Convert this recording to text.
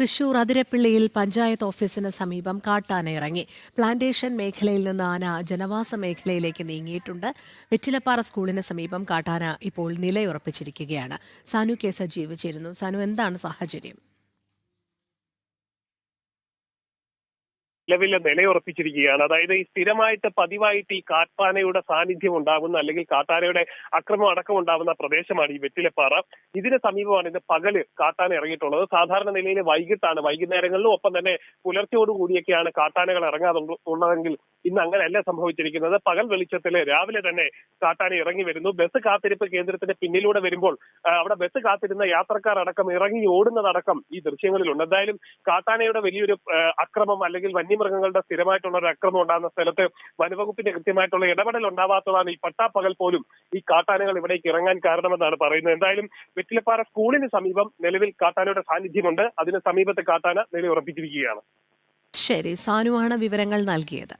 തൃശൂർ അതിരപ്പിള്ളിയിൽ പഞ്ചായത്ത് ഓഫീസിന് സമീപം കാട്ടാന ഇറങ്ങി പ്ലാന്റേഷൻ മേഖലയിൽ നിന്ന് ആന ജനവാസ മേഖലയിലേക്ക് നീങ്ങിയിട്ടുണ്ട്. വെറ്റിലപ്പാറ സ്കൂളിന് സമീപം കാട്ടാന ഇപ്പോൾ നിലയുറപ്പിച്ചിരിക്കുകയാണ്. സാനു കെ സജീവ് ചേരുന്നു. സാനു എന്താണ് സാഹചര്യം? നിലവിൽ നിലയുറപ്പിച്ചിരിക്കുകയാണ്. അതായത് ഈ സ്ഥിരമായിട്ട് പതിവായിട്ട് ഈ കാട്ടാനയുടെ സാന്നിധ്യം ഉണ്ടാകുന്ന അല്ലെങ്കിൽ കാട്ടാനയുടെ അക്രമം അടക്കം ഉണ്ടാകുന്ന പ്രദേശമാണ് ഈ വെറ്റിലപ്പാറ. ഇതിന് സമീപമാണ് ഇത് പകൽ കാട്ടാന ഇറങ്ങിയിട്ടുള്ളത്. സാധാരണ നിലയിൽ വൈകിട്ടാണ്. വൈകുന്നേരങ്ങളിലും ഒപ്പം തന്നെ പുലർച്ചയോട് കൂടിയൊക്കെയാണ് കാട്ടാനകൾ ഇറങ്ങാതുള്ളതെങ്കിൽ ഇന്ന് അങ്ങനെയല്ല സംഭവിച്ചിരിക്കുന്നത്. പകൽ വെളിച്ചത്തിൽ രാവിലെ തന്നെ കാട്ടാന ഇറങ്ങി വരുന്നു. ബസ് കാത്തിരിപ്പ് കേന്ദ്രത്തിന്റെ പിന്നിലൂടെ വരുമ്പോൾ അവിടെ ബസ് കാത്തിരുന്ന യാത്രക്കാർ അടക്കം ഇറങ്ങി ഓടുന്നതടക്കം ഈ ദൃശ്യങ്ങളിലുണ്ട്. എന്തായാലും കാട്ടാനയുടെ വലിയൊരു അക്രമം അല്ലെങ്കിൽ വന്യമൃഗങ്ങളുടെ സ്ഥിരമായിട്ടുള്ള ഒരു അക്രമം ഉണ്ടാകുന്ന സ്ഥലത്ത് വനവകുപ്പിന്റെ കൃത്യമായിട്ടുള്ള ഇടപെടൽ ഉണ്ടാവാത്തതാണ് ഈ പട്ടാപ്പകൽ പോലും ഈ കാട്ടാനകൾ ഇവിടേക്ക് ഇറങ്ങാൻ കാരണമെന്നാണ് പറയുന്നത്. എന്തായാലും വെറ്റിലപ്പാറ സ്കൂളിന് സമീപം നിലവിൽ കാട്ടാനയുടെ സാന്നിധ്യമുണ്ട്. അതിന് സമീപത്ത് കാട്ടാന നിലയുറപ്പിച്ചിരിക്കുകയാണ്. ശരി സാനുവാണ് വിവരങ്ങൾ നൽകിയത്.